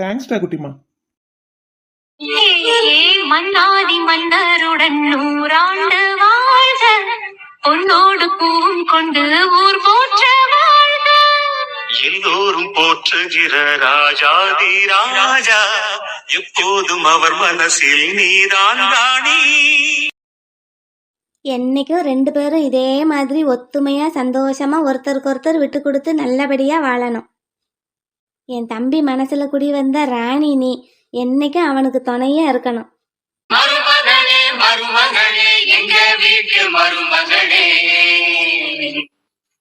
தேங்க்ஸ்டா குட்டிமா. மன்னாதி மன்னருடன் நூறாண்டு வாழ்க. பொன்னோடு பூவும் கொண்டு ஊர் போற்ற வாழ்க. எல்லோரும் போற்றுகிற ராஜாதி ராஜா. எப்போதும் அவர் மனசில் நீதான் ராணி. என்னைக்கும் ரெண்டு பேரும் இதே மாதிரி ஒத்துமையா சந்தோஷமா ஒருத்தருக்கு ஒருத்தர் விட்டு கொடுத்து நல்லபடியா வாழணும். என் தம்பி மனசுல குடி வந்த ராணி நீ. என்னைக்கும் அவனுக்கு துணையா இருக்கணும். மருமகளே மருமகளே எங்க வீட்டு மருமகளே?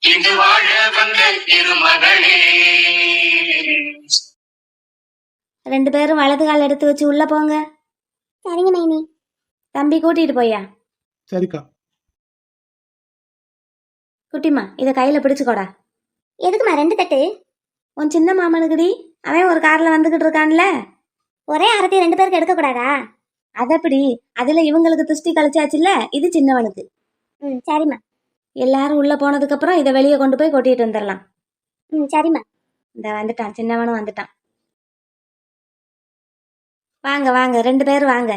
இது வாழ வந்த திருமகளே. ரெண்டு பேரும் வலது கால் எடுத்து வச்சு உள்ள போங்க. சரிங்க மைனி. தம்பி கூட்டிட்டு போயா சரிக்கா. குட்டிமா இதை கையில பிடிச்சுக்கோடா. எதுக்குமா ரெண்டு தட்டு? உன் சின்ன மாமனுக்குடி அவன் ஒரு கார்ல வந்துகிட்டு இருக்கான்ல? ஒரே ஆரத்தி ரெண்டு பேருக்கு எடுக்க கூடாதா அதப்படி? அதுல இவங்களுக்கு திருஷ்டி கழிச்சாச்சுல்ல? இது சின்னவனுக்கு. ம் சரிம்மா. எல்லாரும் உள்ள போனதுக்கு அப்புறம் இதை வெளியே கொண்டு போய் கொட்டிட்டு வந்துடலாம் ம் சரிம்மா. இந்த வந்துட்டான் சின்னவனும் வந்துட்டான். வாங்க வாங்க ரெண்டு பேரும் வாங்க.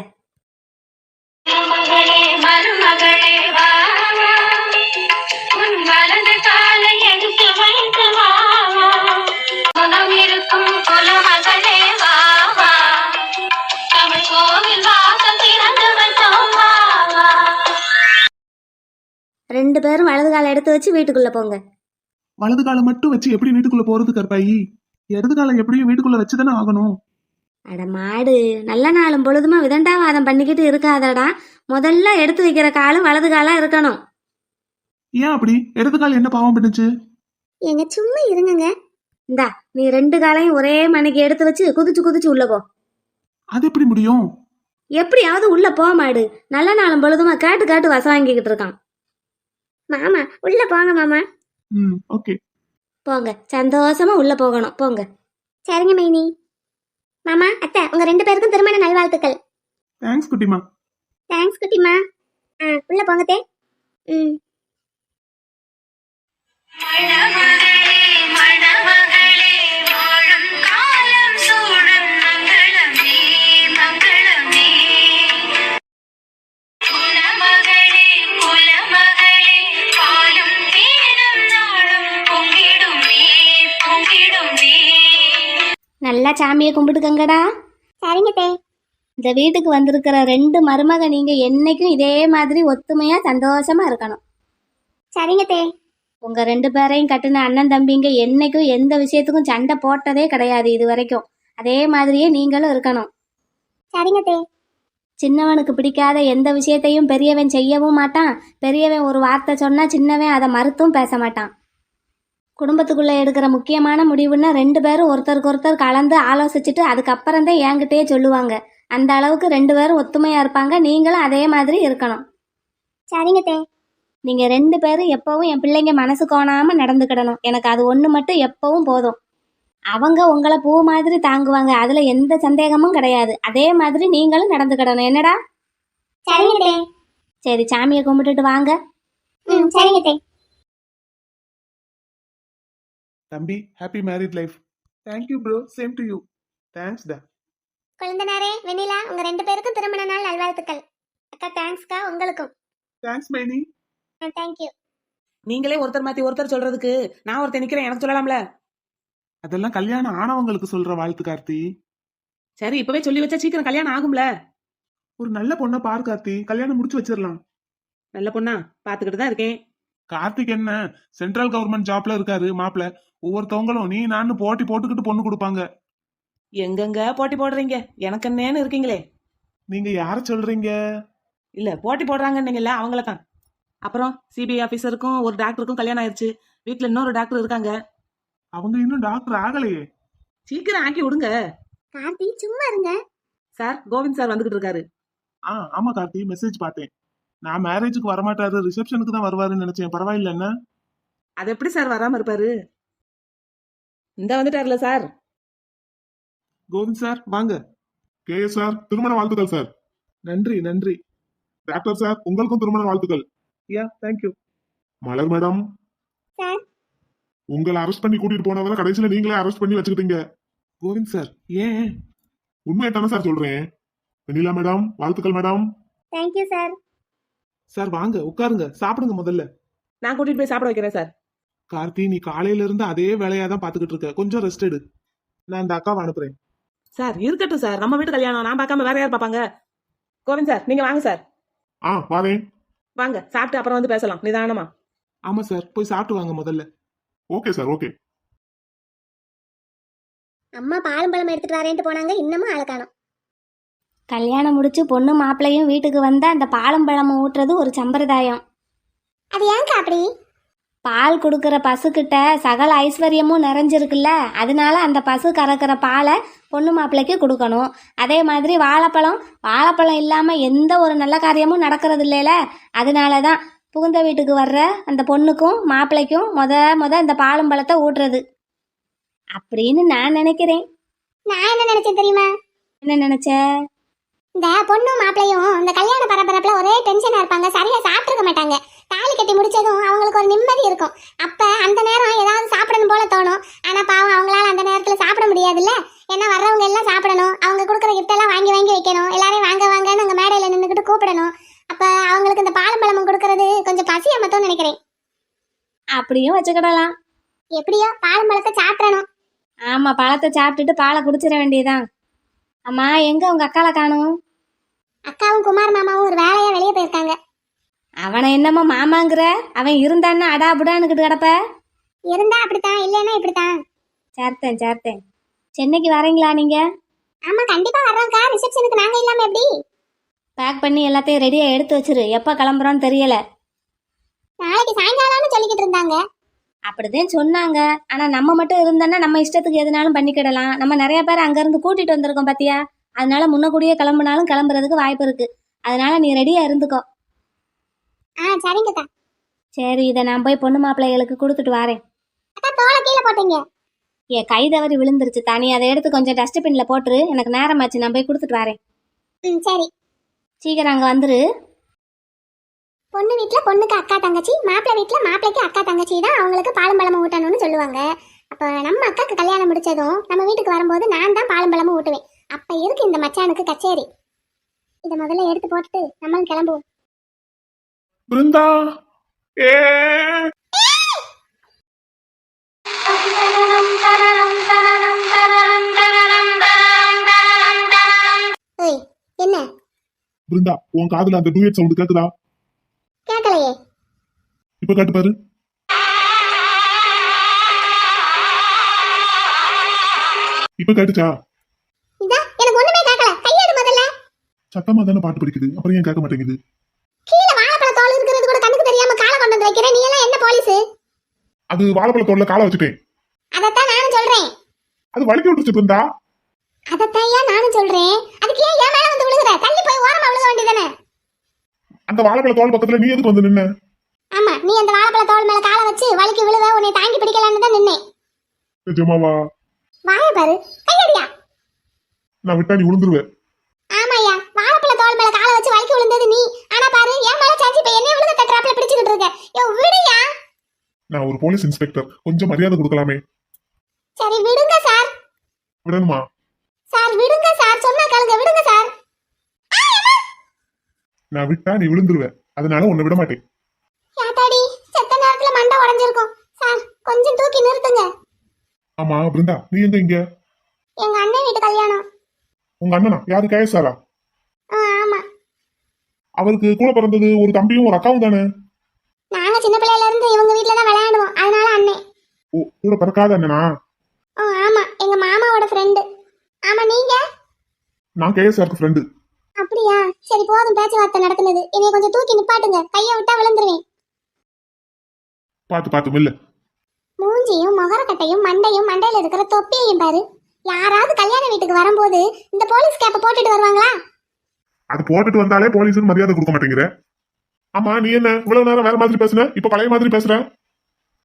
ரெண்டு பேரும் வலது காலை எடுத்து வச்சு வீட்டுக்குள்ள போங்க. வலது காலை மட்டும் வச்சு எப்படி வீட்டுக்குள்ள போறது கற்பாயி இடது காலை எப்படியும் வீட்டுக்குள்ள வச்சுதானே ஆகணும். அட மாடு நல்ல நாளும் பொழுதுமா விதண்டாவாதம் பண்ணிக்கிட்டு இருக்காதடா. முதல்ல எடுத்து வைக்கிற காலு வலது காலா இருக்கணும். ஏன் அப்படி? இடது கால் என்ன பாவம் பண்ணுச்சு? எங்க சும்மா இருங்கங்க. இந்தா நீ ரெண்டு காலையும் ஒரே மணிக்கு எடுத்து வச்சு குதிச்சு குதிச்சு உள்ள போ. அது எப்படி முடியும்? எப்படியாவது உள்ள போ மாடு. நல்ல நாளும் பொழுதுமா கேட்டு கேட்டு வசம் வாங்கிக்கிட்டு இருக்கான். மாமா உள்ள போங்க மாமா. ம் ஓகே. போங்க. சந்தோஷமா உள்ள போகணும். போங்க. சரிங்க மைனி. மாமா அத்தை உங்க ரெண்டு பேருக்கும் திருமண நல்வாழ்த்துக்கள். தேங்க்ஸ் குட்டிமா. தேங்க்ஸ் குட்டிமா. ஆ உள்ள போங்க தே ம். நல்லா சாமியை கும்பிட்டுக்கங்கடா. சரிங்க தே. இந்த வீட்டுக்கு வந்திருக்கிற ரெண்டு மருமக நீங்க என்னைக்கும் இதே மாதிரி ஒத்துமையா சந்தோஷமா இருக்கணும். சரிங்க தே. உங்க ரெண்டு பேரையும் கட்டின அண்ணன் தம்பிங்க என்னைக்கும் எந்த விஷயத்துக்கும் சண்டை போட்டதே கிடையாது இது வரைக்கும் அதே மாதிரியே நீங்களும் இருக்கணும். சரிங்க தே. சின்னவனுக்கு பிடிக்காத எந்த விஷயத்தையும் பெரியவன் செய்யவும் மாட்டான். பெரியவன் ஒரு வார்த்தை சொன்னா சின்னவன் அதை மறுத்தும் பேச மாட்டான். குடும்பத்துக்குள்ள எடுக்கிற முக்கியமான முடிவுன்னா ரெண்டு பேரும் ஒருத்தருக்கு ஒருத்தர் கலந்து ஆலோசிச்சுட்டு அதுக்கப்புறம் தான் என்கிட்டயே சொல்லுவாங்க. அந்த அளவுக்கு ரெண்டு பேரும் ஒத்துமையா இருப்பாங்க. நீங்களும் அதே மாதிரி இருக்கணும். சரிங்க தே. நீங்க ரெண்டு பேரும் எப்பவும் என் பிள்ளைங்க மனசு கோணாம நடந்துக்கிடணும். எனக்கு அது ஒண்ணு மட்டும் எப்பவும் போதும். அவங்க உங்களை பூ மாதிரி தாங்குவாங்க. அதுல எந்த சந்தேகமும் கிடையாது. அதே மாதிரி நீங்களும் நடந்துக்கிடணும். என்னடா? சரிங்க சரி சாமியை கும்பிட்டுட்டு வாங்க. ம் சரிங்க தம்பி happy married life thank you bro same to you thanks டா குழந்தனாரே வெண்ணிலா உங்க ரெண்டு பேருக்கும் திருமண நாள் நல்வாழ்த்துக்கள். அக்கா தேங்க்ஸ்க்கா உங்களுக்கும். தேங்க்ஸ் மைனி. தேங்க்யூ நீங்களே ஒருத்தர் மாத்தி ஒருத்தர் சொல்றதுக்கு நான் ஒருத்தர் நிக்கிறேன் எனக்கு சொல்லலாம்ல? அதெல்லாம் கல்யாணம் ஆனவங்களுக்கு சொல்ற வாழ்த்து கார்த்தி. சரி இப்பவே சொல்லி வச்சா சீக்கிரம் கல்யாணம் ஆகும்ல? ஒரு நல்ல பொண்ணை பார் கார்த்தி. கல்யாணம் முடிச்சு வச்சிடலாம் நல்ல பொண்ணா? பாத்துக்கிட்டு தான் இருக்கேன். கார்த்திக் என்ன? சென்ட்ரல் கவர்மெண்ட் ஜாப்ல இருக்காரு மாப்பிள. ஒவ்வொருத்தவங்களும் நீ நான் போட்டி போட்டுக்கிட்டு பொண்ணு கொடுப்பாங்க. எங்கெங்க போட்டி போடுறீங்க? எனக்கு என்னன்னு இருக்கீங்களே. நீங்க யார சொல்றீங்க? இல்ல போட்டி போடுறாங்கன்னீங்கல்ல அவங்கள தான் அப்புறம் சிபிஐ ஆபீசருக்கும் ஒரு டாக்டருக்கும் கல்யாணம் ஆயிருச்சு. வீட்ல இன்னொரு டாக்டர் இருக்காங்க. அவங்க இன்னும் டாக்டர் ஆகலையே. சீக்கிரம் ஆக்கி விடுங்க. கார்த்தி சும்மா இருங்க. சார் கோவிந்த் சார் வந்துகிட்டு இருக்காரு. ஆ ஆமா கார்த்தி. மெசேஜ் பார்த்தேன். நான் மேரேஜுக்கு வரமாட்டாரு. ரிசப்ஷனுக்கு தான் வருவாருன்னு நினைச்சேன். பரவாயில்ல என்ன அது எப்படி சார் வராம இருப்பாரு? இந்த வந்துட்டார்ல சார். கோவிந்த் சார் வாங்க. கே எஸ் சார் திருமண வாழ்த்துக்கள் சார். நன்றி நன்றி. டாக்டர் சார் உங்களுக்கும் திருமண வாழ்த்துக்கள். Yeah thank you Malar madam. Sir. உங்களை அரெஸ்ட் பண்ணி கூட்டிட்டு போனவரை கடைசியில நீங்களே அரெஸ்ட் பண்ணி வச்சுக்கிட்டீங்க. கோவிந்த் சார் ஏன்? உண்மையை தானே சார் சொல்றேன். வெண்ணிலா மேடம் வாழ்த்துக்கள் madam. Thank you sir sir வாங்க உட்காருங்க. சாப்பிடுங்க முதல்ல. நான் கூட்டிட்டு போய் சாப்பிட வைக்கிறேன் சார். கார்த்தி நீ காலையில இருந்து அதே வேலையா தான் பாத்துக்கிட்டு இருக்க. கொஞ்சம் ரெஸ்ட் எடு. நான் இந்த அக்காவை அனுப்புறேன். சார் இருக்கட்டும் சார். நம்ம வீட்டு கல்யாணம். நான் பார்க்காம வேற யார் பார்ப்பாங்க? கோவிந்த் சார் நீங்க வாங்க சார். ஆ வாரேன். வாங்க சாப்பிட்டு அப்புறம் வந்து பேசலாம். நிதானமா. ஆமா சார். போய் சாப்பிட்டு வாங்க முதல்ல. Okay sir. ஓகே. அம்மா பாலும் பழம் எடுத்துட்டு வரேன்ட்டு போனாங்க. இன்னமும் ஆளை காணோம். கல்யாணம் முடிச்சு பொண்ணு மாப்பிள்ளையும் வீட்டுக்கு வந்தா அந்த பாலும் பழமும் ஊட்டுறது ஒரு சம்பிரதாயம். அது ஏன்க்கா அப்படி பால் கொடுக்குற பசுக்கிட்ட சகல ஐஸ்வர்யமும் நிறைஞ்சிருக்குல்ல அதனால அந்த பசு கறக்கிற பாலை பொண்ணு மாப்பிள்ளைக்கு கொடுக்கணும். அதே மாதிரி வாழைப்பழம் வாழைப்பழம் இல்லாமல் எந்த ஒரு நல்ல காரியமும் நடக்கிறது இல்லைல அதனால தான் புகுந்த வீட்டுக்கு வர்ற அந்த பொண்ணுக்கும் மாப்பிள்ளைக்கும் முத முத இந்த பாலும் பழத்தை ஊட்டுறது. அப்படின்னு நான் நினைக்கிறேன். நான் என்ன நினைச்சேன் தெரியுமா? என்ன நினைச்ச? இந்த பொண்ணும் மாப்பிளையும் இந்த கல்யாண பரபரப்புல ஒரே டென்ஷனா இருப்பாங்க. சரியா சாப்பிட்டுருக்க மாட்டாங்க. தாலி கட்டி முடிச்சதும் அவங்களுக்கு ஒரு நிம்மதி இருக்கும். அப்ப அந்த நேரம் ஏதாவது சாப்பிடணும் போல தோணும். ஆனா பாவம் அவங்களால அந்த நேரத்துல சாப்பிட முடியாதுல்ல? ஏன்னா வர்றவங்க எல்லாம் சாப்பிடணும். அவங்க கொடுக்குற gift எல்லாம் வாங்கி வாங்கி வைக்கணும். எல்லாரையும் வாங்க வாங்கன்னு அங்க மேடையில நின்றுக்கிட்டு கூப்பிடணும். அப்ப அவங்களுக்கு இந்த பாலும் பழமும் கொடுக்கறது கொஞ்சம் பசி அமத்தோன்னு நினைக்கிறேன். அப்படியும் வச்சுக்கிடலாம். எப்படியோ பாலும் பழத்தை சாப்பிடணும். ஆமாம் பழத்தை சாப்பிட்டுட்டு பாலை குடிச்சிட வேண்டியதுதான். அம்மா எங்கே உங்கள் அக்காவை காணும்? அக்காவும் குமார் மாமாவும் ஒரு வேலையா வெளியே போயிருக்காங்க. அவனை என்னமோ மாமாங்கிற? அவன் இருந்தான்னா அடாபுடான்னுக்கிட்டு கிடப்ப? இருந்தா அப்படித்தான் இல்லைன்னா இப்படித்தான். சேர்த்தேன் சேர்த்தேன் சென்னைக்கு வரீங்களா நீங்கள் ஆமா கண்டிப்பா வர்றோம்க்கா ரிசப்ஷனுக்கு நாங்க இல்லாம எப்படி? பேக் பண்ணி எல்லாத்தையும் ரெடியாக எடுத்து வச்சிரு. எப்போ கிளம்புறோன்னு தெரியல. நாளைக்கு சாயங்காலம்னு சொல்லிக்கிட்டு இருந்தாங்க. அப்படிதான் சொன்னாங்க. ஆனால் நம்ம மட்டும் இருந்தோன்னா நம்ம இஷ்டத்துக்கு எதுனாலும் பண்ணிக்கிடலாம். நம்ம நிறைய பேர் அங்கேருந்து கூட்டிகிட்டு வந்திருக்கோம் பாத்தியா? அதனால முன்னக்கூடியே கிளம்புனாலும் கிளம்புறதுக்கு வாய்ப்பு இருக்கு. அதனால நீ ரெடியாக இருந்துக்கோ. ஆ சரிங்கக்கா சரி இதை நான் போய் பொண்ணு மாப்பிள்ளைகளுக்கு கொடுத்துட்டு வரேன். அக்கா தோலை கீழே போட்டீங்க. என் கை தவறி விழுந்துருச்சு தனி. அதை எடுத்து கொஞ்சம் டஸ்ட்பின்ல போட்டுரு. எனக்கு நேரமாச்சு நான் போய் கொடுத்துட்டு வரேன். ம் சரி. சீக்கிரம் அங்கே வந்துரு. பொண்ணு வீட்ல பொண்ணுக்கு அக்கா தங்கச்சி மாப்பிள்ளை வீட்ல மாப்பிள்ளைக்கு அக்கா தங்கச்சி தான் அவங்களுக்கு பாலும் பழமும் ஊட்டணும்னு சொல்லுவாங்க. அப்போ நம்ம அக்காக்கு கல்யாணம் முடிச்சதும் நம்ம வீட்டுக்கு வரும்போது நான் தான் பாலும் பழமும் ஊட்டுவேன். அப்ப இருக்கு இந்த மச்சானுக்கு கச்சேரி? இதை முதல்ல எடுத்து போட்டுட்டு நம்மளும் கிளம்புவோம். பிருந்தா! ஏ! ஏய் என்ன? பிருந்தா உன் காதுல அந்த டூயட் சவுண்ட் கேக்குதா? கேட்கலையே. இப்ப கேட்டு பாரு. இப்ப கேட்டுச்சா? இதா எனக்கு ஒண்ணுமே கேட்கல. கையெடு முதல்ல. சத்தமா தானே பாட்டு படிக்குது. அப்புறம் ஏன் கேட்க மாட்டேங்குது? கீழே வாழைப்பழ தோல் இருக்கிறது கூட கண்ணுக்கு தெரியாம காலை கொண்டு வந்து வைக்கிற நீ எல்லாம் என்ன போலீஸ்? அது வாழைப்பழ தோல்ல காலை வச்சுட்டேன். அதைத்தான் நானும் சொல்றேன். அது வலிக்க விட்டுச்சு பிருந்தா. அதைத்தான் ஏன் நானும் சொல்றேன்? அதுக்கு ஏன் என் மேல வந்து விழுகுற? தள்ளி போய் ஓரமா விழுக வேண்டியதானே அந்த வாழைப்பழ தோல் பக்கத்துல நீ எதுக்கு வந்து நின்ன? ஆமா நீ அந்த வாழைப்பழ தோல் மேல காலை வச்சு வலிக்கு விழுவ உன்னை தாங்கி பிடிக்கலான்னு தான் நின்னேன். நிஜமாவா? வாய பாரு கையடியா நான் விட்டா நீ விழுந்துருவேன் ஆமாய்யா வாழைப்பழ தோல் மேல காலை வச்சு வலிக்கு விழுந்தது நீ. ஆனா பாரு என் மேல சாஞ்சி இப்ப என்னைய விழுக தட்டுறாப்புல பிடிச்சுக்கிட்டு இருக்க. யோ விடுயா நான் ஒரு போலீஸ் இன்ஸ்பெக்டர். கொஞ்சம் மரியாதை கொடுக்கலாமே. சரி விடுங்க சார். விடணுமா? சார் விடுங்க சார். சொன்னா கேளுங்க விடுங்க சார். நான் விட்டா நீ விழுந்துருவ. அதனால உன்னை விட மாட்டேன். யாத்தாடி செத்த நேரத்துல மண்டை உடைஞ்சிருக்கும். சார் கொஞ்சம் தூக்கி நிறுத்துங்க. ஆமா பிருந்தா நீ எங்க இங்க? எங்க அண்ணன் வீட்டு கல்யாணம். உங்க அண்ணனா? யாரு கேஎஸ்ஆரா ஆ, ஆமா. அவருக்கு கூட பிறந்தது ஒரு தம்பியும் ஒரு அக்காவும் தானே? நாங்க சின்ன பிள்ளையில இருந்து இவங்க வீட்ல தான் விளையாடுவோம். அதனால அண்ணன் ஓ கூட பிறக்காத அண்ணனா? ஆமா. எங்க மாமாவோட ஃப்ரெண்டு ஆமா நீங்க? நான் கேஎஸ்ஆருக்கு ஃப்ரெண்டு அப்படியா? சரி போதும் பேச்சுவார்த்தை நடத்துனது என்னைய கொஞ்சம் தூக்கி நிப்பாட்டுங்க. கையை விட்டா விழுந்துருவேன். பார்த்து பார்த்து மெல்ல. மூஞ்சியும் முகரக்கட்டையும் மண்டையும் மண்டையில இருக்கிற தொப்பியையும் பாரு. யாராவது கல்யாண வீட்டுக்கு வரும்போது இந்த போலீஸ் கேப்ப போட்டுட்டு வருவாங்களா? அது போட்டுட்டு வந்தாலே போலீஸ்னு மரியாதை கொடுக்க மாட்டேங்கிற. ஆமா நீ என்ன? இவ்வளவு நேரம் வேற மாதிரி பேசுன? இப்ப பழைய மாதிரி பேசுற?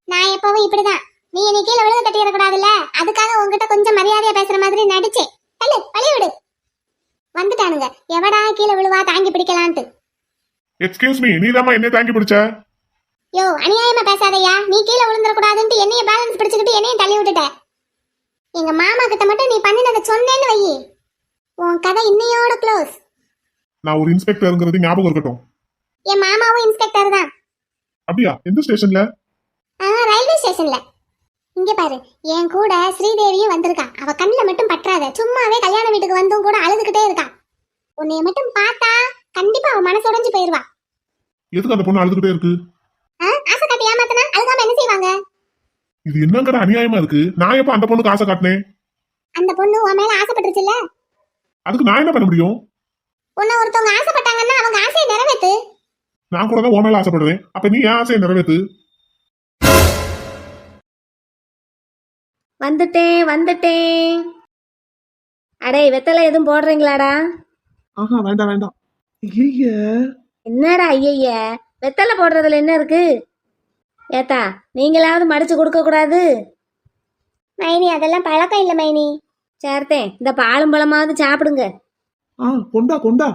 நான் எப்பவும் இப்படிதான். நீ என்னை கீழே விழுக தட்டிடக்கூடாதுல்ல அதுக்காக உன்கிட்ட கொஞ்சம் மரியாதையா பேசுற மாதிரி நடிச்சேன். வந்துட்டானுங்க எவடா கீழே விழுவா தாங்கி பிடிக்கலான்ட்டு. எக்ஸ்கியூஸ் மீ நீ என்ன தாங்கி பிடிச்ச? யோ அநியாயமா பேசாதயா. நீ கீழே விழுந்துட கூடாதுன்ட்டு என்னைய பேலன்ஸ் பிடிச்சுக்கிட்டு என்னையும் தள்ளி விட்டுட்ட. எங்க மாமா கிட்ட மட்டும் நீ பண்ணினதை சொன்னேன்னு வையி. உன் கதை இன்னையோட க்ளோஸ் நான் ஒரு இன்ஸ்பெக்டருங்கிறது ஞாபகம் இருக்கட்டும். என் மாமாவும் இன்ஸ்பெக்டர் தான். அப்படியா? எந்த ஸ்டேஷன்ல? ஆ ரயில்வே ஸ்டேஷன்ல. இங்க பாரு. என் கூட ஸ்ரீதேவியும் வந்திருக்கா. அவ கண்ணில் மட்டும் பற்றாத. சும்மாவே கல்யாண வீட்டுக்கு வந்தும் கூட அழுதுகிட்டே இருக்கா. உன்னைய மட்டும் பார்த்தா கண்டிப்பா அவ மனசு உடைஞ்சு போயிருவா. எதுக்கு அந்த பொண்ணு அழுதுகிட்டே இருக்கு? ஆ, ஆசை காட்டி ஏமாத்தினா அழுகாம என்ன செய்வாங்க? இது என்னங்கட அநியாயமா இருக்கு? நான் எப்ப அந்த பொண்ணுக்கு ஆசை காட்டினேன்? அந்த பொண்ணு உன் மேல ஆசைப்பட்டுருச்சுல்ல? அதுக்கு நான் என்ன பண்ண முடியும்? உன்னை ஒருத்தவங்க ஆசைப்பட்டாங்கன்னா அவங்க ஆசையை நிறைவேத்து. நான் கூட தான் உன் மேல ஆசைப்படுறேன். அப்ப நீ என் ஆசையை நிறைவேத்து? வந்துட்டேன் வந்துட்டேன். அடே வெத்தலை எதுவும் போடுறீங்களாடா? ஆஹா வேண்டாம் வேண்டாம். ஐய என்னடா ஐயய்ய வெத்தலை போடுறதுல என்ன இருக்கு? ஏத்தா நீங்களாவது மடிச்சு கொடுக்க கூடாது. மைனி அதெல்லாம் பழக்கம் இல்ல மைனி. சேர்த்தேன். இந்த பாலும் பழமாவது சாப்பிடுங்க. ஆ கொண்டா கொண்டா.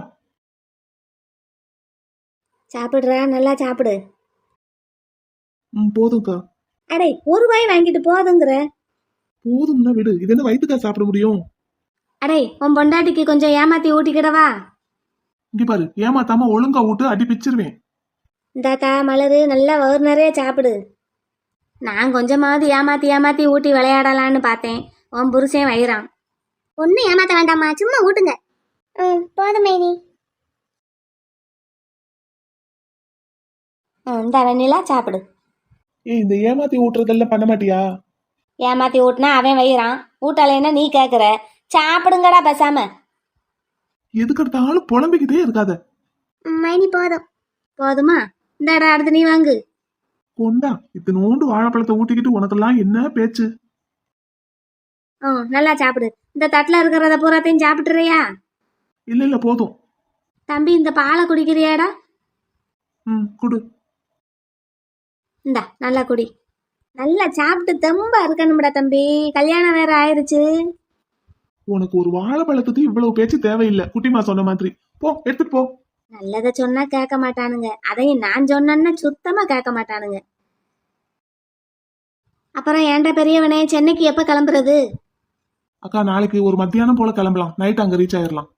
சாப்பிடுறா நல்லா சாப்பிடு. ம் போதும்க்கா. அடே ஒரு வாய் வாங்கிட்டு போதுங்கிற. போதும்னா விடு. இது என்ன வயிற்றுக்கா சாப்பிட முடியும்? அடே உன் பொண்டாட்டிக்கு கொஞ்சம் ஏமாத்தி ஊட்டிக்கிடவா? இங்க பாரு ஏமாத்தாம ஒழுங்கா விட்டு அடி பிச்சிருவேன். இந்தாத்தா மலரு நல்லா வயிறு நிறைய சாப்பிடு. நான் கொஞ்சமாவது ஏமாத்தி ஏமாத்தி ஊட்டி விளையாடலான்னு பார்த்தேன். உன் புருஷன் வயிறான். ஒன்னும் ஏமாத்த வேண்டாம்மா சும்மா ஊட்டுங்க. ம் போதும் மைனி. இந்தா வெண்ணிலா சாப்பிடு. ஏய் இந்த ஏமாத்தி ஊட்டுறதெல்லாம் பண்ண மாட்டியா? ஏமாத்தி ஊட்டினா அவன் வயிறான். ஊட்டலைன்னா நீ கேட்குற சாப்பிடுங்கடா பேசாம. எதுக்கு எடுத்தாலும் புலம்பிக்கிட்டே இருக்காத. மைனி போதும். போதுமா? இந்தாடா அடுத்து நீ வாங்கு. கொண்டா இத்தனோண்டு வாழைப்பழத்தை ஊட்டிக்கிட்டு உனக்கெல்லாம் என்ன பேச்சு? ம் நல்லா சாப்பிடு. இந்த தட்டில் இருக்கிறத பூராத்தையும் சாப்பிட்டுறியா? இல்ல இல்ல போதும். தம்பி இந்த பாலை குடிக்கிறியாடா? ம் குடு. இந்தா நல்லா குடி. நல்லா சாப்பிட்டு தெம்பா இருக்கணும்டா தம்பி. கல்யாணம் வேற ஆயிருச்சு. உனக்கு ஒரு வாழைப்பழத்துக்கு இவ்வளவு பேச்சு தேவையில்லை. குட்டிமா சொன்ன மாதிரி. போ எடுத்துட்டு போ. நல்லதை சொன்னா கேட்க மாட்டானுங்க. அதையும் நான் சொன்னேன்னா சுத்தமா கேட்க மாட்டானுங்க. அப்புறம் ஏன்டா பெரியவனே சென்னைக்கு எப்ப கிளம்புறது? அக்கா நாளைக்கு ஒரு மத்தியானம் போல கிளம்பலாம். நைட் அங்க ரீச் ஆயிடலாம்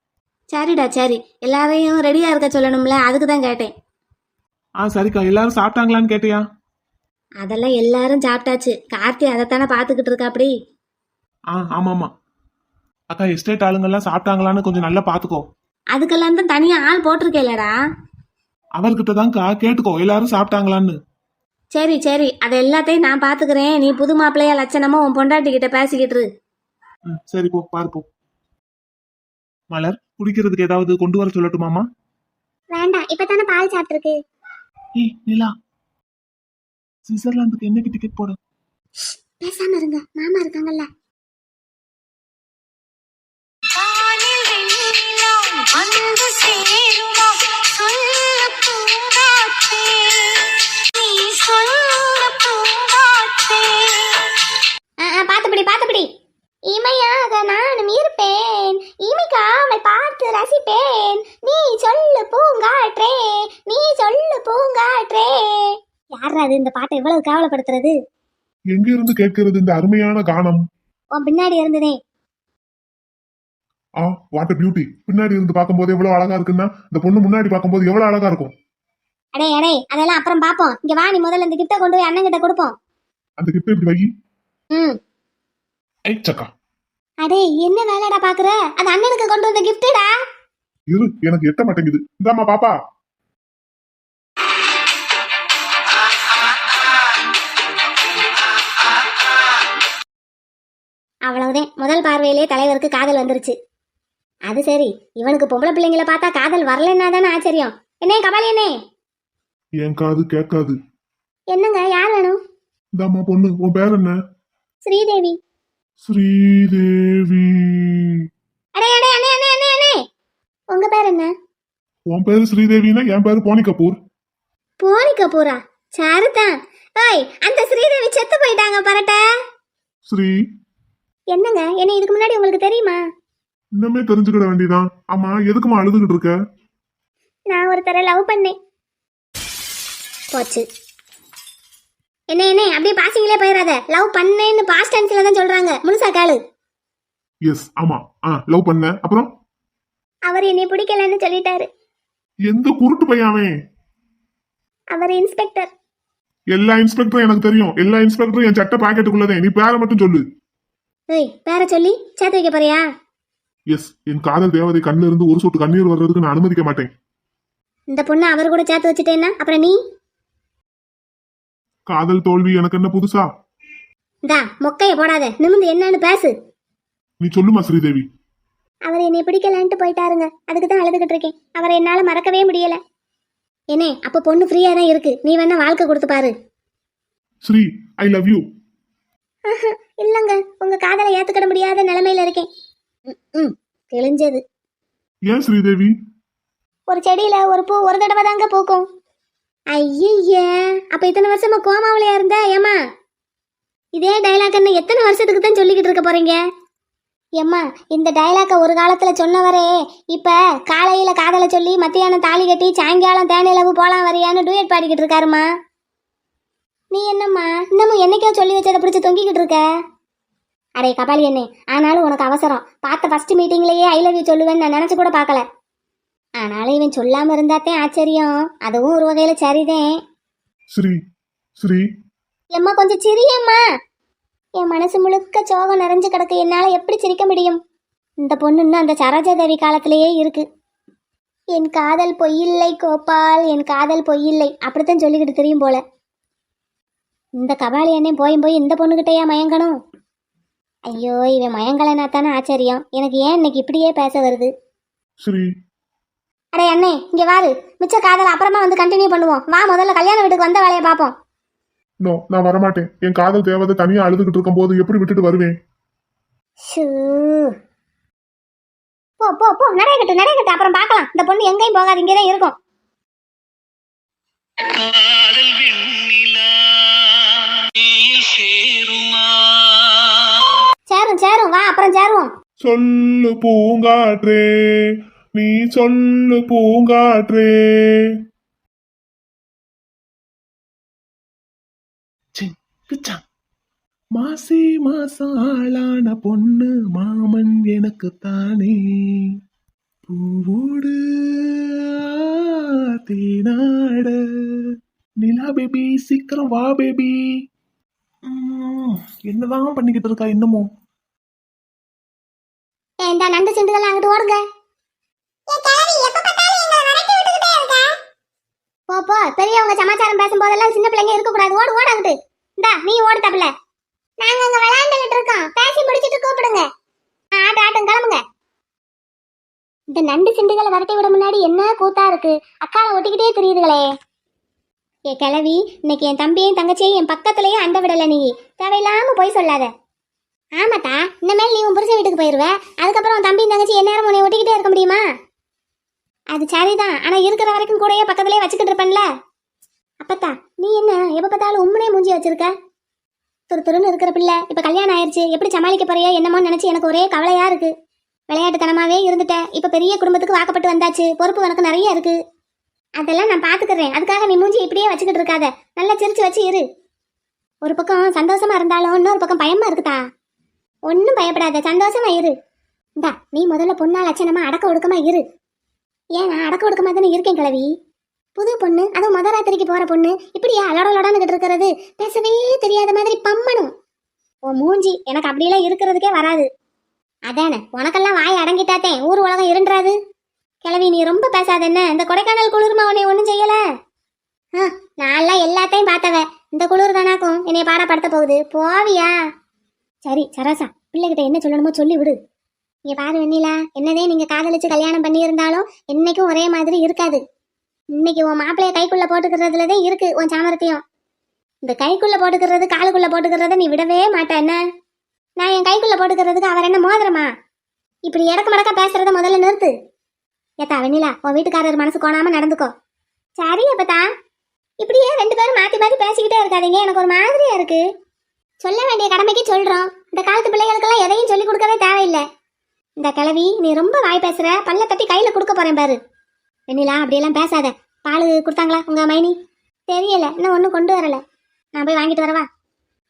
சரிடா சரி. எல்லாரையும் ரெடியா இருக்க சொல்லணும்ல? அதுக்கு தான் கேட்டேன். ஆ சரிக்கா. எல்லாரும் சாப்பிட்டாங்களான்னு கேட்டியா? அதெல்லாம் எல்லாரும் சாப்பிட்டாச்சு. கார்த்தி அதைத்தானே பார்த்துக்கிட்டு இருக்கா அப்படி ஆ ஆமாமா அக்கா எஸ்டேட் ஆளுங்கெல்லாம் சாப்பிட்டாங்களான்னு கொஞ்சம் நல்லா பாத்துக்கோ. அதுக்கெல்லாம் தான் தனியா ஆள் போட்டிருக்கேலடா அவர்கிட்ட தான்க்கா கேட்டுக்கோ எல்லாரும் சாப்பிட்டாங்களான்னு. சரி சரி அதை எல்லாத்தையும் நான் பாத்துக்கிறேன். நீ புது மாப்பிள்ளையா லட்சணமா உன் பொண்டாட்டி கிட்ட பேசிக்கிட்டு இரு. ம் சரி போ பாரு போ. மலர் குடிக்கிறதுக்கு ஏதாவது கொண்டு வர சொல்லட்டுமாமா வேண்டாம் இப்பதானே பால் சாப்பிட்டுருக்கு. ஏய் நிலா. சுவிட்சர்லாந்துக்கு என்னைக்கு டிக்கெட் போட? பேசாம இருங்க மாமா இருக்காங்கல்ல. பாத்துப்படி பாத்துப்படி. இமையாக நானும் இருப்பேன் இமைக்காமல் பார்த்து ரசிப்பேன். நீ சொல்லு பூங்காற்றே. நீ சொல்லு பூங்காற்றே. யாரா அது? இந்த பாட்டை இவ்வளவு கேவலப்படுத்துறது? எங்க இருந்து கேட்கிறது இந்த அருமையான கானம்? உன் பின்னாடி இருந்ததே. ஆ வாட் பியூட்டி பின்னாடி இருந்து பார்க்கும்போது எவ்வளவு அழகா இருக்குன்னா இந்த பொண்ணு முன்னாடி பார்க்கும்போது எவ்வளவு அழகா இருக்கும்? அடே அடே அதெல்லாம் அப்புறம் பாப்போம் இங்க வா நீ முதல்ல இந்த கிஃப்ட கொண்டு போய் அண்ணன் கிட்ட கொடுப்போம். அந்த கிட்ட இப்படி வை. ம். ஐ சக்கா. அடே என்ன வேலைடா பாக்குற? அது அண்ணனுக்கு கொண்டு வந்த கிஃப்டடா இரு எனக்கு எட்ட மாட்டேங்குது. இந்தாம்மா பாப்பா. அவ்வளவுதான். முதல் பார்வையிலே தலைவருக்கு காதல் வந்துருச்சு. அது சரி. இவனுக்கு பொம்பளை பிள்ளைங்கள பார்த்தா காதல் வரலன்னா தானே ஆச்சரியம். என்னே கபாலி அண்ணே என் காது கேட்காது. என்னங்க யார் வேணும் இந்தாம்மா பொண்ணு உன் பேர் என்ன? ஸ்ரீதேவி. ஸ்ரீதேவி. அடே அடே அண்ணே அண்ணே அண்ணே அண்ணே! உங்க பேர் என்ன? உன் பேரு ஸ்ரீதேவினா என் பேரு போனி கபூர். போனி கபூரா? சாருதான். ஓய் அந்த ஸ்ரீதேவி செத்து போயிட்டாங்க பரட்ட. ஸ்ரீ. என்னங்க என்ன இதுக்கு முன்னாடி உங்களுக்கு தெரியுமா? இன்னமே தெரிஞ்சுக்கிட வேண்டியதான் ஆமா எதுக்குமா அழுதுகிட்டு இருக்க? நான் ஒருத்தரை லவ் பண்ணேன். போச்சு. என்ன என்ன? அப்படியே பாசிங்களே போயிடாத. லவ் பண்ணேன்னு பாஸ்ட் டென்ஸ்ல தான் சொல்றாங்க. முழுசா கேளு. எஸ் ஆமா. ஆ லவ் பண்ண. அப்புறம்? அவர் என்னை பிடிக்கலன்னு சொல்லிட்டாரு. எந்த குருட்டு பையாவே அவர் இன்ஸ்பெக்டர் எல்லா இன்ஸ்பெக்டரும் எனக்கு தெரியும். எல்லா இன்ஸ்பெக்டரும் என் சட்ட பாக்கெட்டுக்குள்ளதே நீ பேரை மட்டும் சொல்லு. ஏய் பேர சொல்லி? சேர்த்து வைக்க போறியா? எஸ் என் காதல் தேவதை கண்ணில் இருந்து ஒரு சொட்டு கண்ணீர் வர்றதுக்கு நான் அனுமதிக்க மாட்டேன். இந்த பொண்ணை அவர் கூட சேர்த்து வச்சுட்டேன்னா அப்புறம் நீ? காதல் தோல்வி எனக்கு என்ன புதுசா? இந்தா மொக்கைய போடாத. நிமிந்து என்னன்னு பேசு. நீ சொல்லுமா ஸ்ரீதேவி? அவர் என்னை பிடிக்கலன்ட்டு போயிட்டாருங்க. அதுக்கு தான் அழுதுகிட்டு இருக்கேன். அவரை என்னால மறக்கவே முடியல. என்னே அப்ப பொண்ணு ஃப்ரீயா தான் இருக்கு. நீ வேணா வாழ்க்கை கொடுத்து பாரு. ஸ்ரீ ஐ லவ் யூ இல்லங்க. உங்க காதலை ஏத்துக்கிட முடியாத நிலைமையில இருக்கேன். ம், தெளிஞ்சது. ஏன் ஸ்ரீதேவி? ஒரு செடியில ஒரு பூ ஒரு தடவை தாங்க பூக்கும். ஐய அப்ப இத்தனை வருஷமா கோமாவிலையா இருந்த ஏமா இதே டைலாக் என்ன எத்தனை வருஷத்துக்கு தான் சொல்லிக்கிட்டு இருக்க போறீங்க? ஏம்மா இந்த டைலாக்க ஒரு காலத்துல சொன்னவரே இப்ப காலையில காதலை சொல்லி மத்தியானம் தாலி கட்டி சாயங்காலம் தேனிலவு போலாம் வரியான்னு டூயட் பாடிக்கிட்டு இருக்காருமா நீ என்னம்மா இன்னமும் என்னைக்கோ சொல்லி வச்சதை பிடிச்சி தொங்கிக்கிட்டு இருக்க? அடே கபாலி அண்ணே ஆனாலும் உனக்கு அவசரம். பார்த்த ஃபர்ஸ்ட் மீட்டிங்லயே ஐ லவ் யூ சொல்லுவேன்னு நான் நினைச்சு கூட பார்க்கல. ஆனாலும் இவன் சொல்லாம இருந்தாத்தே ஆச்சரியம். அதுவும் ஒரு வகையில சரிதேன் ஸ்ரீ ஸ்ரீ. எம்மா கொஞ்சம் சிரியம்மா. என் மனசு முழுக்க சோகம் நிறைஞ்சு கிடக்கு. என்னால எப்படி சிரிக்க முடியும்? இந்த பொண்ணு இன்னும் அந்த சரோஜாதேவி காலத்திலேயே இருக்கு. என் காதல் பொய்யில்லை கோபால். என் காதல் பொய்யில்லை. அப்படித்தான் சொல்லிக்கிட்டு தெரியும் போல. இந்த கபாலி அண்ணன் போயும் போய் இந்த பொண்ணுகிட்டயா மயங்கணும்? ஐயோ இவன் மயங்கலைனா தானே ஆச்சரியம். எனக்கு ஏன் இன்னைக்கு இப்படியே பேச வருது? ஸ்ரீ அடே அண்ணே இங்க வாரு. மிச்ச காதல் அப்புறமா வந்து கண்டினியூ பண்ணுவோம். வா முதல்ல கல்யாண வீட்டுக்கு வந்த வேலையை பார்ப்போம். நோ நான் வரமாட்டேன். என் காதல் தேவதை தனியா அழுதுகிட்டு இருக்கும் போது எப்படி விட்டுட்டு வருவேன்? ஷூ. போ போ போ. நடையக்கட்டு நடையக்கட்டு அப்புறம் பார்க்கலாம். இந்த பொண்ணு எங்கேயும் போகாது இங்கே தான் இருக்கும். காதல் வெண்ணிலா நீயில் சேருமா? சேரும் சேரும் வா அப்புறம் சேருவோம் சொல்லு பூங்காற்றே நீ சொல்லு பூங்காற்றே. கிச்சான் மாசி மாசம் ஆளான பொண்ணு மாமன் எனக்கு தானே பூவோடு தேனாட நிலா பேபி சீக்கிரம் வா பேபி. என்னதான் பண்ணிக்கிட்டு இருக்கா இன்னமும்? இந்த நண்டு சிண்டுகள் அங்கிட்டு ஓடுங்க? போ போ. பெரியவங்க சமாச்சாரம் பேசும்போதெல்லாம் சின்ன பிள்ளைங்க இருக்க கூடாது ஓடு ஓடு அங்கிட்டு. இந்தா நீ ஓடு தப்பில. நாங்க அங்க விளையாண்டுகிட்டு இருக்கோம். பேசி முடிச்சிட்டு கூப்பிடுங்க. ஆ, ஆட்டம் கிளம்புங்க. இந்த நண்டு சிண்டுகளை விரட்டி விட முன்னாடி என்ன கூத்தா இருக்கு? அக்காவை ஒட்டிக்கிட்டே தெரியுதுகளே. ஏ கிளவி இன்னைக்கு என் தம்பியும் தங்கச்சியும் என் பக்கத்துலயே அண்ட விடல நீ. தேவையில்லாம போய் சொல்லாத. ஆமாத்தா இனிமேல் நீ உன் புருஷன் வீட்டுக்கு போயிடுவேன் அதுக்கப்புறம் உன் தம்பியும் தங்கச்சி எந்நேரம் உன்னை ஒட்டிக்கிட்டே இருக்க முடியுமா? அது சரிதான். ஆனா இருக்கிற வரைக்கும் கூடயே பக்கத்துலயே வச்சுக்கிட்டு இருப்பேன்ல. அப்பத்தா நீ என்ன எப்ப பார்த்தாலும் உம்முனே மூஞ்சி வச்சிருக்க? துரு துருன்னு இருக்கிற பிள்ளை இப்ப கல்யாணம் ஆயிடுச்சு எப்படி சமாளிக்க போறியா என்னமோன்னு நினைச்சு எனக்கு ஒரே கவலையா இருக்கு. விளையாட்டுத்தனமாவே இருந்துட்டேன் இப்ப பெரிய குடும்பத்துக்கு வாக்கப்பட்டு வந்தாச்சு. பொறுப்பு உனக்கு நிறைய இருக்கு. அதெல்லாம் நான் பாத்துக்கிறேன். அதுக்காக நீ மூஞ்சி இப்படியே வச்சுக்கிட்டு இருக்காத. நல்லா சிரிச்சு வச்சு இரு. ஒரு பக்கம் சந்தோஷமா இருந்தாலும் இன்னொரு பக்கம் பயமா இருக்குதா? ஒன்றும் பயப்படாத சந்தோஷமா இரு. இந்தா நீ முதல்ல பொண்ணா லட்சணமா அடக்க ஒடுக்கமா இரு. ஏன் நான் அடக்க ஒடுக்கமா தானே இருக்கேன் கிழவி? புது பொண்ணு அதுவும் மொத ராத்திரிக்கு போற பொண்ணு இப்படியா அலடலடான்னு இருக்கிறது? பேசவே தெரியாத மாதிரி பம்மனும் உன் மூஞ்சி எனக்கு அப்படியெல்லாம் இருக்கிறதுக்கே வராது. அதானே உனக்கெல்லாம் வாய் அடங்கிட்டாத்தேன் ஊர் உலகம் இருண்டாது கிழவி நீ ரொம்ப பேசாத என்ன இந்த கொடைக்கானல் குளிர்மா உன்னை ஒன்றும் செய்யல. ஆ நான்லாம் எல்லாத்தையும் பார்த்தவ இந்த குளிர் தானாக்கும் என்னை பாடப்படுத்த போகுது. போவியா? சரி சரசா பிள்ளைகிட்ட என்ன சொல்லணுமோ சொல்லி விடு இங்க பாரு வெண்ணிலா என்னதே நீங்க காதலிச்சு கல்யாணம் பண்ணியிருந்தாலும் என்னைக்கும் ஒரே மாதிரி இருக்காது. இன்னைக்கு உன் மாப்பிளைய கைக்குள்ள போட்டுக்கிறதுல தான் இருக்கு உன் சாமர்த்தியம். இந்த கைக்குள்ள போட்டுக்கிறது காலுக்குள்ள போட்டுக்கிறத நீ விடவே மாட்ட என்ன? நான் என் கைக்குள்ள போட்டுக்கிறதுக்கு அவர் என்ன மோதிரமா? இப்படி இடக்கு மடக்க பேசுறத முதல்ல நிறுத்து. ஏத்தா வெண்ணிலா உன் வீட்டுக்காரர் மனசு கோணாம நடந்துக்கோ. சரி அப்பதா இப்படியே ரெண்டு பேரும் மாத்தி மாத்தி பேசிக்கிட்டே இருக்காதீங்க எனக்கு ஒரு மாதிரியா இருக்கு. சொல்ல வேண்டிய கடமைக்கு சொல்றோம். இந்த காலத்து பிள்ளைகளுக்கெல்லாம் எதையும் சொல்லி கொடுக்கவே தேவையில்லை. இந்த கிழவி நீ ரொம்ப வாய் பேசுற. பல்ல தட்டி கையில கொடுக்க போறேன் பாரு. வெண்ணிலா அப்படியெல்லாம் பேசாத. பால் கொடுத்தாங்களா உங்க மைனி? தெரியல. இன்னும் ஒன்றும் கொண்டு வரல. நான் போய் வாங்கிட்டு வரவா?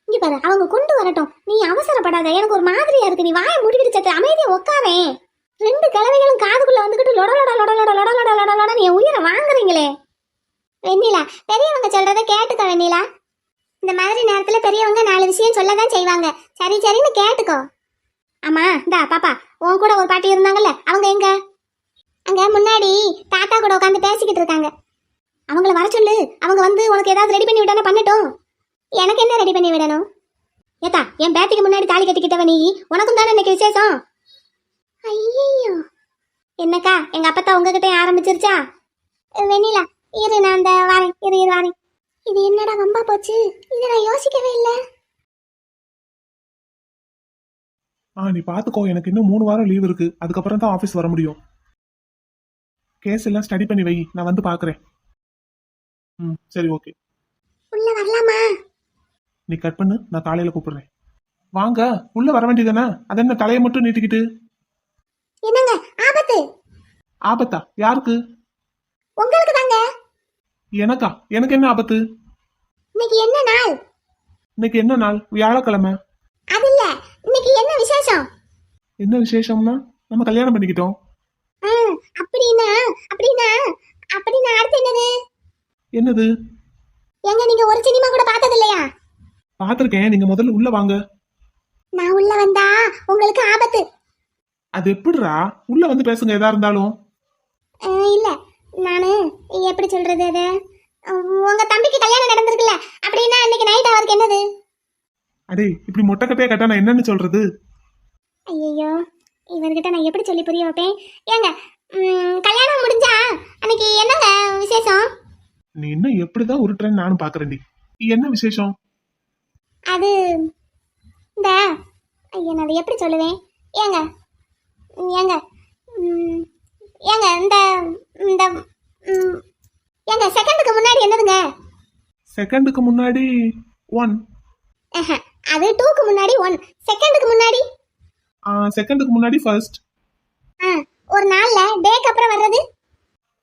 இங்க பாரு அவங்க கொண்டு வரட்டும். நீ அவசரப்படாத. எனக்கு ஒரு மாதிரியா இருக்கு. நீ வாயை முடிக்கிட்டு சத்து அமைதியா உட்காரேன் ரெண்டு கிழவிகளும் காதுக்குள்ள வந்துகிட்டு லொட லொட லொட லொட லொட லொட லொட லொட நீ உயிரை வாங்குறீங்களே. வெண்ணிலா பெரியவங்க சொல்றத கேட்டுக்க வெண்ணிலா. இந்த மாதிரி நேரத்துல பெரியவங்க நாலு விஷயம் சொல்லதான் செய்வாங்க. சரி சரின்னு கேட்டுக்கோ. ஆமா இந்தா பாப்பா உன் கூட ஒரு பாட்டி இருந்தாங்கல்ல அவங்க எங்க? அங்க முன்னாடி தாத்தா கூட உட்காந்து பேசிக்கிட்டு இருக்காங்க. அவங்கள வர சொல்லு அவங்க வந்து உனக்கு ஏதாவது ரெடி பண்ணி விட்டானா பண்ணட்டும். எனக்கு என்ன ரெடி பண்ணி விடணும்? ஏத்தா என் பேத்திக்கு முன்னாடி தாலி கட்டிக்கிட்டவ நீ உனக்கும் தானே இன்னைக்கு விசேஷம்? ஐயோ என்னக்கா எங்க அப்பத்தா உங்ககிட்ட ஆரம்பிச்சிருச்சா? வெண்ணிலா இரு நான் அந்த வாரேன் இரு இரு வரேன். இது என்னடா வம்பா போச்சு? இதை நான் யோசிக்கவே இல்லை. ஆ நீ பாத்துக்கோ எனக்கு இன்னும் மூணு வாரம் லீவ் இருக்கு. அதுக்கப்புறம் தான் ஆபீஸ் வர முடியும். கேஸ் எல்லாம் ஸ்டடி பண்ணி வை. நான் வந்து பாக்குறேன். ம் சரி ஓகே உள்ள வரலாமா? நீ கட் பண்ணு நான் காலையில கூப்பிடுறேன். வாங்க உள்ள வர வேண்டியதானே அது என்ன தலையை மட்டும் நீட்டிக்கிட்டு? என்னங்க ஆபத்து? ஆபத்தா? யாருக்கு? உங்களுக்கு தாங்க எனக்கா? எனக்கு என்ன ஆபத்து? இன்னைக்கு என்ன நாள்? இன்னைக்கு என்ன நாள்? வியாழக்கிழமை. அது இல்ல. இன்னைக்கு என்ன விசேஷம்? என்ன விசேஷம்னா நம்ம கல்யாணம் பண்ணிக்கிட்டோம். ஆ, அப்படின்னா அப்படின்னா அப்படின்னா அடுத்து என்னது? என்னது? எங்க நீங்க ஒரு சினிமா கூட பார்த்தது இல்லையா பாத்திருக்கேன் நீங்க முதல்ல உள்ள வாங்க. நான் உள்ள வந்தா உங்களுக்கு ஆபத்து. அது எப்படிடா? உள்ள வந்து பேசுங்க எதா இருந்தாலும். ஆ, இல்ல. நானு எப்படி சொல்றது அது? உங்க தம்பிக்கு கல்யாணம் நடந்திருக்குல்ல அப்படின்னா இன்னைக்கு நைட் அவருக்கு என்னது? அடே இப்படி மொட்டைக்கட்டையா கட்டா நான் என்னன்னு சொல்றது? ஐயோ இவர்கிட்ட நான் எப்படி சொல்லி புரிய வைப்பேன்? ஏங்க ம், கல்யாணம் முடிஞ்சா? அன்னைக்கு என்னங்க விசேஷம்? நீ இன்னும் எப்படிதான் உருட்டுறேன்னு நானும் பாக்குறேன்டி என்ன விசேஷம்? அது இந்த ஐயா நான் அதை எப்படி சொல்லுவேன்? ஏங்க ம், ஏங்க ம், ஏங்க இந்த இந்த ம், ஏங்க செகண்டுக்கு முன்னாடி என்னதுங்க? செகண்டுக்கு முன்னாடி ஒன் ஆஹா, அது டூக்கு முன்னாடி ஒன் செகண்டுக்கு முன்னாடி? செகண்டுக்கு முன்னாடி ஃபர்ஸ்ட் ஒரு நாள்ல டேக்கு அப்புறம் வர்றது?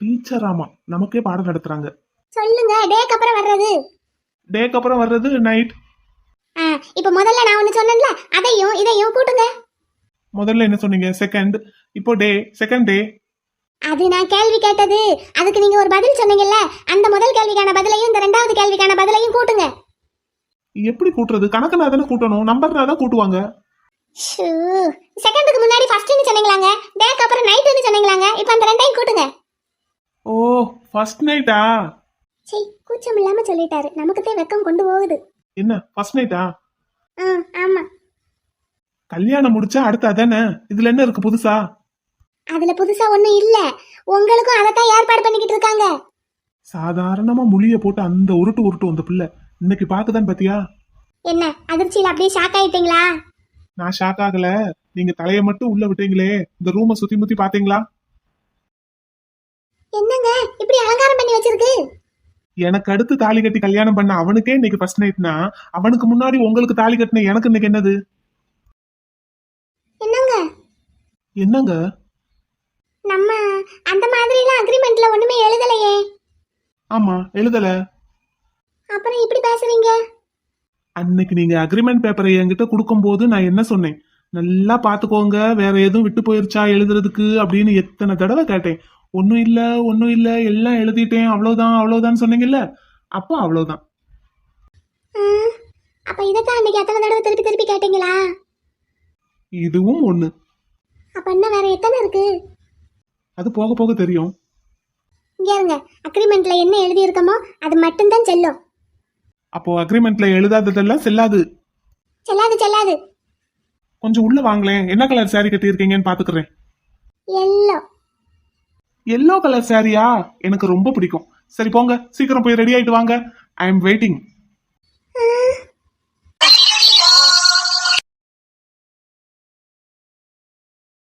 டீச்சர் ஆமா நமக்கே பாடம் நடத்துறாங்க. சொல்லுங்க டேக்கு அப்புறம் வர்றது? டேக்கு அப்புறம் வர்றது நைட் ஆ இப்போ முதல்ல நான் ஒன்று சொன்னேன்ல அதையும் இதையும் கூட்டுங்க முதல்ல என்ன சொன்னீங்க? செகண்ட் இப்போ டே செகண்ட் டே அது நான் கேள்வி கேட்டது. அதுக்கு நீங்க ஒரு பதில் சொன்னீங்கல்ல அந்த முதல் கேள்விக்கான பதிலையும் இந்த ரெண்டாவது கேள்விக்கான பதிலையும் கூட்டுங்க. எப்படி கூட்டுறது? கணக்குனா தானே கூட்டணும் நம்பர்னா தான் கூட்டுவாங்க. ஷூ. செகண்டுக்கு முன்னாடி ஃபர்ஸ்ட்னு சொன்னீங்களாங்க டேக்கு அப்புறம் நைட்டுன்னு சொன்னீங்களாங்க இப்போ அந்த ரெண்டையும் கூட்டுங்க. ஓ ஃபர்ஸ்ட் நைட்டா சீ கூச்சம் இல்லாம சொல்லிட்டாரு. நமக்கு தான் வெக்கம் கொண்டு போகுது. என்ன ஃபர்ஸ்ட் நைட்டா ஆ? ஆமா. கல்யாணம் முடிச்சா அடுத்து அதானே? இதுல என்ன இருக்கு புதுசா? அதுல புதுசா ஒண்ணும் இல்ல. உங்களுக்கும் அதைத்தான் ஏற்பாடு பண்ணிக்கிட்டு இருக்காங்க. சாதாரணமா முழிய போட்டு அந்த உருட்டு உருட்டு வந்த பிள்ளை இன்னைக்கு பாக்குதான் பாத்தியா என்ன அதிர்ச்சியில அப்படியே ஷாக் ஆயிட்டீங்களா? நான் ஷாக் ஆகல. நீங்க தலைய மட்டும் உள்ள விட்டீங்களே. இந்த ரூமை சுத்தி முத்தி பாத்தீங்களா என்னங்க இப்படி அலங்காரம் பண்ணி வச்சிருக்கு? எனக்கு அடுத்து தாலி கட்டி கல்யாணம் பண்ண அவனுக்கே இன்னைக்கு ஃபர்ஸ்ட் நைட்னா அவனுக்கு முன்னாடி உங்களுக்கு தாலி கட்டின எனக்கு இன்னைக்கு என்னது? என்னங்க? என்னங்க? நம்ம அந்த மாதிரிலாம் அக்ரிமெண்ட்ல ஒண்ணுமே எழுதலையே. ஆமா எழுதல. அப்புறம் இப்படி பேசுறீங்க? அன்னைக்கு நீங்க அக்ரிமெண்ட் பேப்பரை என்கிட்ட கொடுக்கும்போது நான் என்ன சொன்னேன்? நல்லா பாத்துக்கோங்க வேற எதுவும் விட்டு போயிருச்சா எழுதுறதுக்கு அப்படின்னு எத்தனை தடவை கேட்டேன். ஒன்னும் இல்ல ஒன்னும் இல்ல எல்லாம் எழுதிட்டேன் அவ்வளவுதான் அவ்வளவுதான் சொன்னீங்கல்ல? அப்போ அவ்வளவுதான். ஆ, அப்ப இதைத்தான் அன்னைக்கு எத்தனை தடவை திருப்பி திருப்பி கேட்டீங்களா? இதுவும் ஒண்ணு. அப்ப இன்னும் வேற எத்தனை இருக்கு? அது போக போக தெரியும். இங்க இருங்க. அக்ரிமெண்ட்ல என்ன எழுதி இருக்கமோ அது மட்டும்தான் செல்லும். அப்போ அக்ரிமெண்ட்ல எழுதாததெல்லாம் செல்லாது. செல்லாது செல்லாது. கொஞ்சம் உள்ள வாங்களேன். என்ன கலர் saree கட்டியிருக்கீங்கன்னு பாத்துக்கிறேன் எல்லோ எல்லோ கலர் சாரியா எனக்கு ரொம்ப பிடிக்கும். சரி போங்க. சீக்கிரம் போய் ரெடி ஆயிட்டு வாங்க. I am waiting